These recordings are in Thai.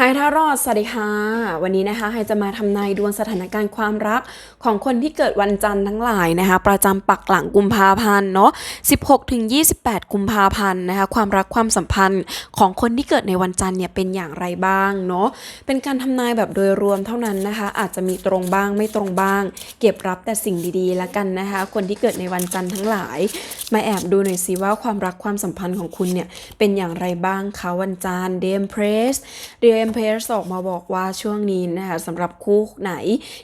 ไฮทารอดสวัสดีค่ะ วันนี้นะคะไฮจะมาทำนายดวงสถานการณ์ความรักของคนที่เกิดวันจันทร์ทั้งหลายนะคะ ประจำปักหลังกุมภาพันธ์เนาะ 16 ถึง 28 กุมภาพันธ์นะคะ ความรักความสัมพันธ์ของคนที่เกิดในวันจันทร์เนี่ยเป็นอย่างไรบ้างเนาะ เป็นการทำนายแบบโดยรวมเท่านั้นนะคะ อาจจะมีตรงบ้างไม่ตรงบ้าง เก็บรับแต่สิ่งดีๆ แล้วกันนะคะ คนที่เกิดในวันจันทร์ทั้งหลาย มาแอบดูหน่อยสิว่าความรักความสัมพันธ์ของคุณเนี่ยเป็นอย่างไรบ้างคะวันจันทร์เดมเพรสเดมเพรสออกมาบอกว่าช่วงนี้นะคะสำหรับคู่ไหน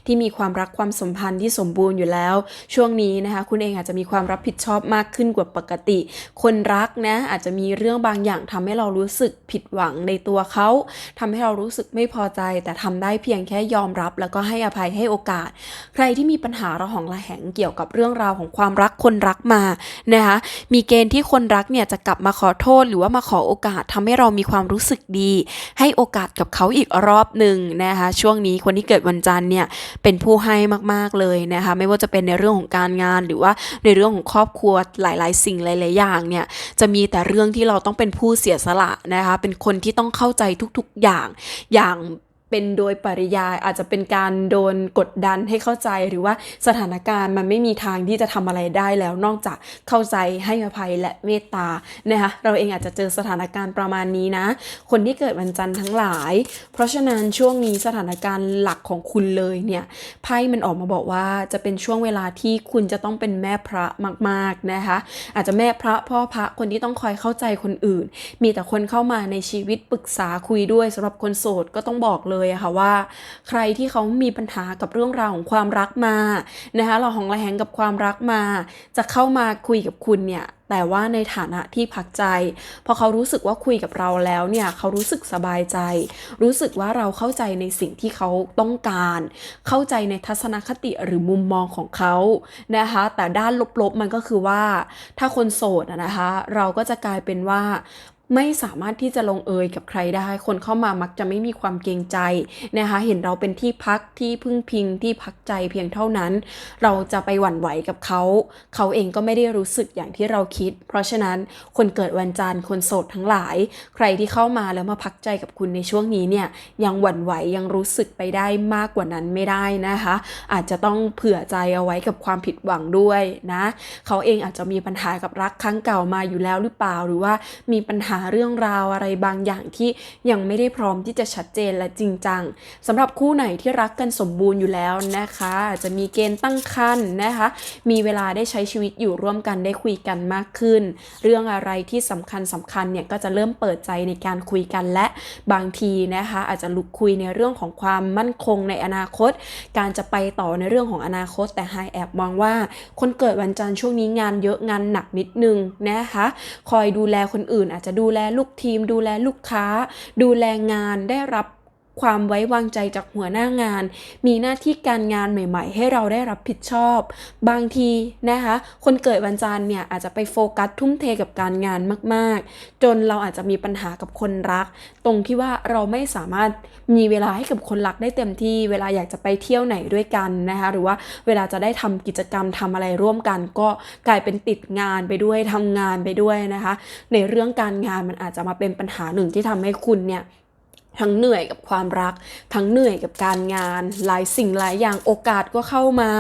ที่มีความรักความสัมพันธ์ที่สมบูรณ์อยู่แล้ว ช่วงนี้นะคะคุณเองอาจจะมีความรับผิดชอบมากขึ้นกว่าปกติ คนรักนะอาจจะมีเรื่องบางอย่างทำให้เรารู้สึกผิดหวังในตัวเขาทำให้เรารู้สึกไม่พอใจ แต่ทำได้เพียงแค่ยอมรับ แล้วก็ให้อภัยให้โอกาส ใครที่มีปัญหาระหองระแหงเกี่ยวกับเรื่องราวของความรักคนรักมานะคะมีเกณฑ์ที่คนรักเนี่ยจะกลับมาขอโทษ หรือว่ามาขอโอกาสทำให้เรามีความรู้สึกดี ให้โอกาสกับเขาอีกรอบหนึ่งนะคะช่วงนี้คนที่เกิดวันจันทร์เนี่ยเป็นผู้ให้มากๆเลยนะคะไม่ว่าจะเป็นในเรื่องของการงานหรือว่าในเรื่องของครอบครัวหลาย ๆ สิ่งหลาย ๆ อย่างเนี่ยจะมีแต่เรื่องที่เราต้องเป็นผู้เสียสละนะคะเป็นคนที่ต้องเข้าใจทุก ๆ อย่างอย่าง เป็นโดยปริยายอาจจะเป็นการโดนกดดันให้เข้าใจหรือว่าสถานการณ์มันไม่มีทางที่จะทำอะไรได้แล้วนอกจากเข้าใจให้อภัยและเมตตานะคะเราเองอาจจะเจอสถานการณ์ประมาณนี้นะ คนที่เกิดวันจันทร์ทั้งหลาย เพราะฉะนั้นช่วงนี้สถานการณ์หลักของคุณเลยเนี่ยไพ่มันออกมาบอกว่าจะเป็นช่วงเวลาที่คุณจะต้องเป็นแม่พระมากๆนะคะ อาจจะแม่พระพ่อพระคนที่ต้องคอยเข้าใจคนอื่น มีแต่คนเข้ามาในชีวิตปรึกษาคุยด้วยสำหรับคนโสดก็ต้องบอกเลยอะค่ะว่า ใครที่เขามีปัญหากับเรื่องราวของความรักมานะคะเราของระแหงกับความรักมา จะเข้ามาคุยกับคุณเนี่ย แต่ว่าในฐานะที่พักใจ พอเขารู้สึกว่าคุยกับเราแล้วเนี่ยเขารู้สึกสบายใจ รู้สึกว่าเราเข้าใจในสิ่งที่เขาต้องการ เข้าใจในทัศนคติหรือมุมมองของเขานะคะ แต่ด้านลบๆมันก็คือว่า ถ้าคนโสดนะคะ เราก็จะกลายเป็นว่าไม่สามารถที่จะลงเอยกับใครได้ คนเข้ามามักจะไม่มีความเกรงใจนะคะ เห็นเราเป็นที่พักที่พึ่งพิงที่พักใจเพียงเท่านั้น เราจะไปหวั่นไหวกับเขา เขาเองก็ไม่ได้รู้สึกอย่างที่เราคิดเพราะฉะนั้นคนเกิดวันจันทร์คนโสดทั้งหลาย ใครที่เข้ามาแล้วมาพักใจกับคุณในช่วงนี้เนี่ยยังหวั่นไหวยังรู้สึกไปได้มากกว่านั้นไม่ได้นะคะ อาจจะต้องเผื่อใจเอาไว้กับความผิดหวังด้วยนะ เขาเองอาจจะมีปัญหากับรักครั้งเก่ามาอยู่แล้วหรือเปล่าหรือว่ามีปัญหาเรื่องราวอะไรบางอย่างที่ยังไม่ได้พร้อมที่จะชัดเจนและจริงจังสำหรับคู่ไหนที่รักกันสมบูรณ์อยู่แล้วนะคะอาจจะมีเกณฑ์ตั้งครรภ์นะคะ มีเวลาได้ใช้ชีวิตอยู่ร่วมกันได้คุยกันมากขึ้น เรื่องอะไรที่สำคัญสำคัญเนี่ยก็จะเริ่มเปิดใจในการคุยกันและบางทีนะคะอาจจะลุกคุยในเรื่องของความมั่นคงในอนาคต การจะไปต่อในเรื่องของอนาคต แต่ไฮแอบมองว่า คนเกิดวันจันทร์ช่วงนี้งานเยอะงานหนักนิดนึงนะคะคอยดูแลคนอื่นอาจจะดูแลลูกทีม ดูแลลูกค้า ดูแลงานได้รับ ความไว้วางใจจากหัวหน้างาน มีหน้าที่การงานใหม่ ๆ ให้เราได้รับผิดชอบ บางทีนะคะ คนเกิดวันจันทร์เนี่ยอาจจะไปโฟกัสทุ่มเทกับการงานมาก ๆ จนเราอาจจะมีปัญหากับคนรัก ตรงที่ว่าเราไม่สามารถมีเวลาให้กับคนรักได้เต็มที่ เวลาอยากจะไปเที่ยวไหนด้วยกันนะคะหรือว่าเวลาจะได้ทำกิจกรรมทำอะไรร่วมกัน ก็กลายเป็นติดงานไปด้วยทำงานไปด้วยนะคะ ในเรื่องการงานมันอาจจะมาเป็นปัญหาหนึ่งที่ทำให้คุณเนี่ย ทั้งเหนื่อยกับความรัก ทั้งเหนื่อยกับการงาน หลายสิ่งหลายอย่างโอกาสก็เข้ามา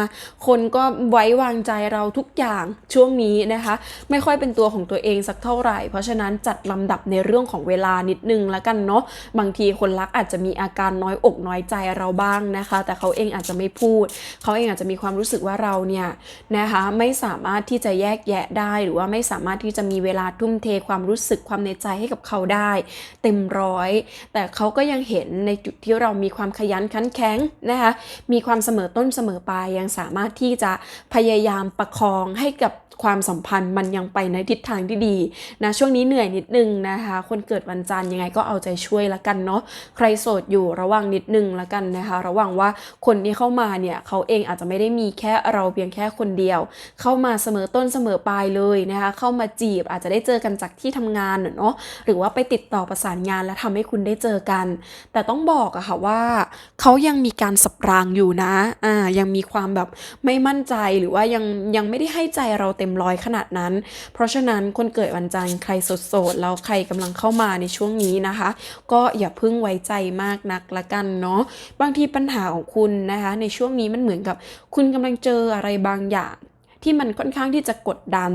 คนก็ไว้วางใจเราทุกอย่างช่วงนี้นะคะ ไม่ค่อยเป็นตัวของตัวเองสักเท่าไหร่ เพราะฉะนั้นจัดลำดับในเรื่องของเวลานิดนึงแล้วกันเนาะบางทีคนรักอาจจะมีอาการน้อยอกน้อยใจเราบ้างนะคะ แต่เขาเองอาจจะไม่พูด เขาเองอาจจะมีความรู้สึกว่าเราเนี่ยนะคะไม่สามารถที่จะแยกแยะได้ หรือว่าไม่สามารถที่จะมีเวลาทุ่มเทความรู้สึกความในใจให้กับเขาได้ เต็มร้อยแต่เขาาก็ยังเห็นในจุดที่เรามีความขยันขันแข็งนะคะ มีความเสมอต้นเสมอปลายยังสามารถที่จะพยายามประคองให้กับความสัมพันธ์มันยังไปในทิศทางที่ดีนะช่วงนี้เหนื่อยนิดนึงนะคะ คนเกิดวันจันทร์ยังไงก็เอาใจช่วยละกันเนาะใครโสดอยู่ระวังนิดนึงละกันนะคะ ระวังว่าคนที่เข้ามาเนี่ยเขาเองอาจจะไม่ได้มีแค่เราเพียงแค่คนเดียว เข้ามาเสมอต้นเสมอปลายเลยนะคะ เข้ามาจีบอาจจะได้เจอกันจากที่ทำงานเนาะหรือว่าไปติดต่อประสานงานและทำให้คุณได้เจอกันแต่ต้องบอกอะค่ะว่าเขายังมีการสับรางอยู่นะอ่ายังมีความแบบไม่มั่นใจหรือว่ายังยังไม่ได้ให้ใจเราเต็มร้อยขนาดนั้น เพราะฉะนั้นคนเกิดวันจันทร์ใครโสดๆแล้วใครกำลังเข้ามาในช่วงนี้นะคะ ก็อย่าเพิ่งไว้ใจมากนักละกันเนาะบางทีปัญหาของคุณนะคะ ในช่วงนี้มันเหมือนกับ คุณกำลังเจออะไรบางอย่าง ที่มันค่อนข้างที่จะกดดัน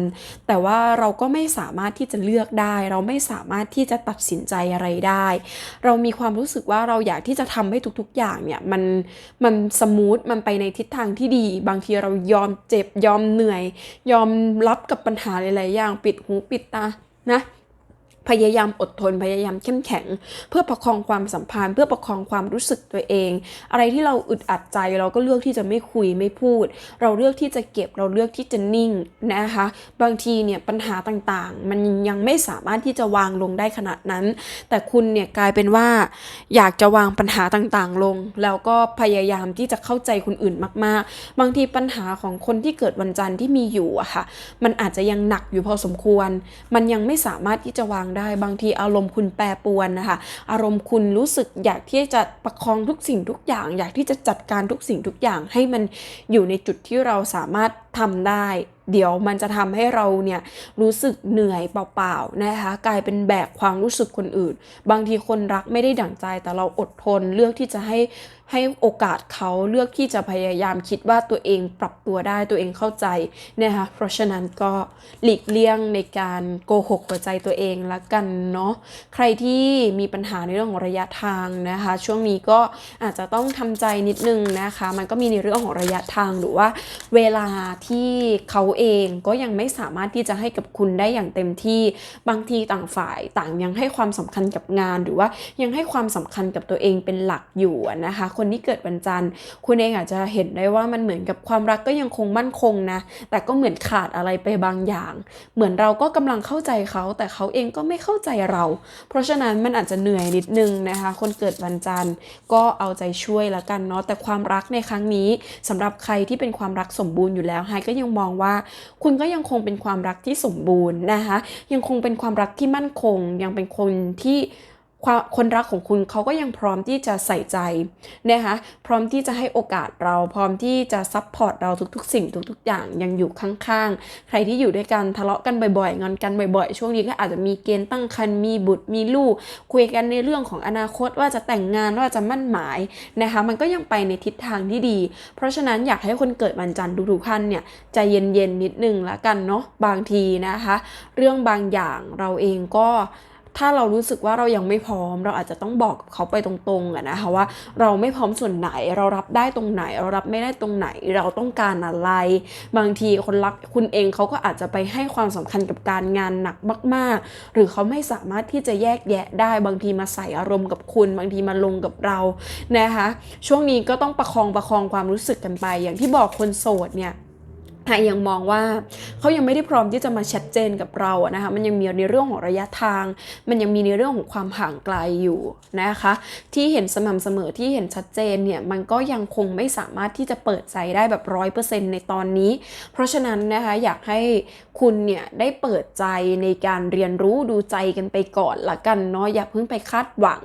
แต่ว่าเราก็ไม่สามารถที่จะเลือกได้ เราไม่สามารถที่จะตัดสินใจอะไรได้ เรามีความรู้สึกว่าเราอยากที่จะทำให้ทุกๆ อย่างเนี่ยมันมันสมูทมันไปในทิศทางที่ดี บางทีเรายอมเจ็บยอมเหนื่อย ยอมรับกับปัญหาหลายๆอย่างปิดหูปิดตานะ พยายามอดทนพยายามเข้มแข็ง เพื่อประคองความสัมพันธ์ เพื่อประคองความรู้สึกตัวเอง อะไรที่เราอึดอัดใจเราก็เลือกที่จะไม่คุยไม่พูด เราเลือกที่จะเก็บเราเลือกที่จะนิ่งนะคะ บางทีเนี่ยปัญหาต่างๆ มันยังไม่สามารถที่จะวางลงได้ขนาดนั้น แต่คุณเนี่ยกลายเป็นว่า อยากจะวางปัญหาต่างๆลง แล้วก็พยายามที่จะเข้าใจคนอื่นมาก ๆ บางทีปัญหาของคนที่เกิดวันจันทร์ที่มีอยู่อะค่ะ มันอาจจะยังหนักอยู่พอสมควร มันยังไม่สามารถที่จะวางได้บางทีอารมณ์คุณแปรปรวนนะคะ อารมณ์คุณรู้สึกอยากที่จะประคองทุกสิ่งทุกอย่าง อยากที่จะจัดการทุกสิ่งทุกอย่างให้มันอยู่ในจุดที่เราสามารถทำได้ เดี๋ยวมันจะทำให้เราเนี่ยรู้สึกเหนื่อยเปล่าๆนะคะกลายเป็นแบกความรู้สึกคนอื่น บางทีคนรักไม่ได้ดั่งใจ แต่เราอดทนเลือกที่จะให้ให้โอกาสเขาเลือกที่จะพยายามคิดว่าตัวเองปรับตัวได้ตัวเองเข้าใจนะคะเพราะฉะนั้นก็หลีกเลี่ยงในการโกหกหัวใจตัวเองละกันเนาะใครที่มีปัญหาในเรื่องของระยะทางนะคะ ช่วงนี้ก็อาจจะต้องทำใจนิดนึงนะคะ มันก็มีในเรื่องของระยะทางหรือว่าเวลาที่เขาเองก็ยังไม่สามารถที่จะให้กับคุณได้อย่างเต็มที่บางทีต่างฝ่ายต่างยังให้ความสำคัญกับงาน หรือว่ายังให้ความสำคัญกับตัวเองเป็นหลักอยู่นะคะ คนที่เกิดวันจันทร์ คุณเองอาจจะเห็นได้ว่ามันเหมือนกับความรักก็ยังคงมั่นคงนะ แต่ก็เหมือนขาดอะไรไปบางอย่าง เหมือนเราก็กำลังเข้าใจเขา แต่เขาเองก็ไม่เข้าใจเรา เพราะฉะนั้นมันอาจจะเหนื่อยนิดนึงนะคะ คนเกิดวันจันทร์ก็เอาใจช่วยละกันเนาะแต่ความรักในครั้งนี้สำหรับใครที่เป็นความรักสมบูรณ์อยู่แล้วไฮก็ยังมองว่าคุณก็ยังคงเป็นความรักที่สมบูรณ์นะคะ ยังคงเป็นความรักที่มั่นคง ยังเป็นคนที่ คนรักของคุณเขาก็ยังพร้อมที่จะใส่ใจนะคะพร้อมที่จะให้โอกาสเราพร้อมที่จะซัพพอร์ตเราทุกๆ สิ่งทุกๆ อย่างยังอยู่ข้างๆ ใครที่อยู่ด้วยกันทะเลาะกันบ่อยๆ งอนกันบ่อยๆ ช่วงนี้ก็อาจจะมีเกณฑ์ตั้งครรภ์มีบุตรมีลูก คุยกันในเรื่องของอนาคตว่าจะแต่งงานว่าจะมั่นหมายนะคะมันก็ยังไปในทิศทางที่ดี เพราะฉะนั้นอยากให้คนเกิดวันจันทร์ทุกๆท่านเนี่ยใจเย็นๆนิดนึงละกันเนาะบางทีนะคะ เรื่องบางอย่างเราเองก็ ถ้าเรารู้สึกว่าเรายังไม่พร้อม เราอาจจะต้องบอกกับเขาไปตรงๆอะนะคะว่าเราไม่พร้อมส่วนไหนเรารับได้ตรงไหน เรารับไม่ได้ตรงไหนเราต้องการอะไร บางทีคนรักคุณเองเขาก็อาจจะไปให้ความสำคัญกับการงานหนักมาก ๆ หรือเขาไม่สามารถที่จะแยกแยะได้บางทีมาใส่อารมณ์กับคุณ บางทีมาลงกับเรานะคะ ช่วงนี้ก็ต้องประคองประคองความรู้สึกกันไป อย่างที่บอกคนโสดเนี่ย หายังมองว่าเขายังไม่ได้พร้อมที่จะมาชัดเจนกับเราอะนะคะมันยังมีในเรื่องของระยะทาง มันยังมีในเรื่องของความห่างไกลอยู่นะคะ ที่เห็นสม่ำเสมอที่เห็นชัดเจนเนี่ยมันก็ยังคงไม่สามารถที่จะเปิดใจได้แบบร้อยเปอร์เซ็นต์ในตอนนี้ เพราะฉะนั้นนะคะอยากให้คุณเนี่ยได้เปิดใจในการเรียนรู้ดูใจกันไปก่อนละกันเนาะอย่าเพิ่งไปคาดหวัง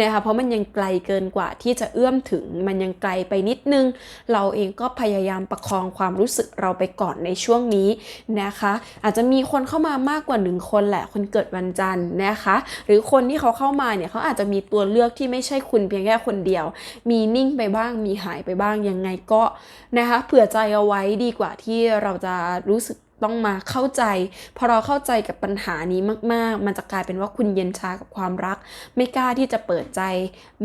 นะคะเพราะมันยังไกลเกินกว่าที่จะเอื้อมถึงมันยังไกลไปนิดนึง เราเองก็พยายามประคองความรู้สึกเราไปก่อนในช่วงนี้นะคะ อาจจะมีคนเข้ามามากกว่าหนึ่งคนแหละ คนเกิดวันจันทร์นะคะ หรือคนที่เขาเข้ามาเนี่ยเขาอาจจะมีตัวเลือกที่ไม่ใช่คุณเพียงแค่คนเดียว มีนิ่งไปบ้าง มีหายไปบ้างยังไงก็นะคะ เผื่อใจเอาไว้ดีกว่าที่เราจะรู้สึก ต้องมาเข้าใจ พอเราเข้าใจกับปัญหานี้มาก ๆ มันจะกลายเป็นว่าคุณเย็นชากับความรัก ไม่กล้าที่จะเปิดใจ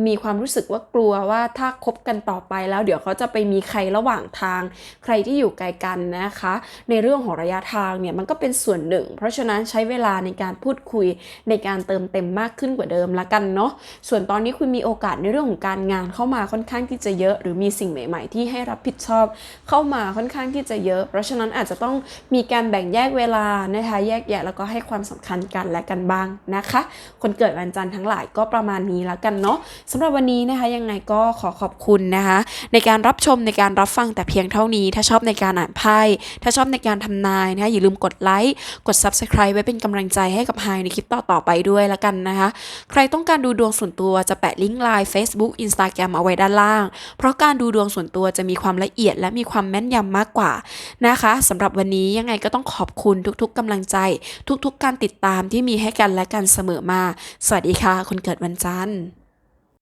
มีความรู้สึกว่ากลัวว่าถ้าคบกันต่อไปแล้ว เดี๋ยวเขาจะไปมีใครระหว่างทาง ใครที่อยู่ไกลกันนะคะ ในเรื่องของระยะทางเนี่ยมันก็เป็นส่วนหนึ่ง เพราะฉะนั้นใช้เวลาในการพูดคุยในการเติมเต็มมากขึ้นกว่าเดิมละกันเนาะส่วนตอนนี้คุณมีโอกาสในเรื่องของการงานเข้ามาค่อนข้างที่จะเยอะ หรือมีสิ่งใหม่ ๆ ที่ให้รับผิดชอบเข้ามาค่อนข้างที่จะเยอะ เพราะฉะนั้นอาจจะต้องมีการแบ่งแยกเวลานะคะ แยกแยะแล้วก็ให้ความสำคัญกันและกันบ้างนะคะ คนเกิดวันจันทร์ทั้งหลายก็ประมาณนี้แล้วกันเนาะสำหรับวันนี้นะคะยังไงก็ขอขอบคุณนะคะ ในการรับชมในการรับฟังแต่เพียงเท่านี้ ถ้าชอบในการอ่านไพ่ถ้าชอบในการทำนายนะคะอย่าลืมกดไลค์กด subscribe ไว้เป็นกำลังใจให้กับไฮในคลิปต่อๆไปด้วยละกันนะคะ ใครต้องการดูดวงส่วนตัวจะแปะลิงก์ไลน์ Facebook Instagram เอาไว้ด้านล่าง เพราะการดูดวงส่วนตัวจะมีความละเอียดและมีความแม่นยำมากกว่านะคะสำหรับวันนี้ยังไงไงก็ต้องขอบคุณทุกๆกำลังใจ ทุกๆการติดตามที่มีให้กันและกันเสมอมา สวัสดีค่ะ คนเกิดวันจันทร์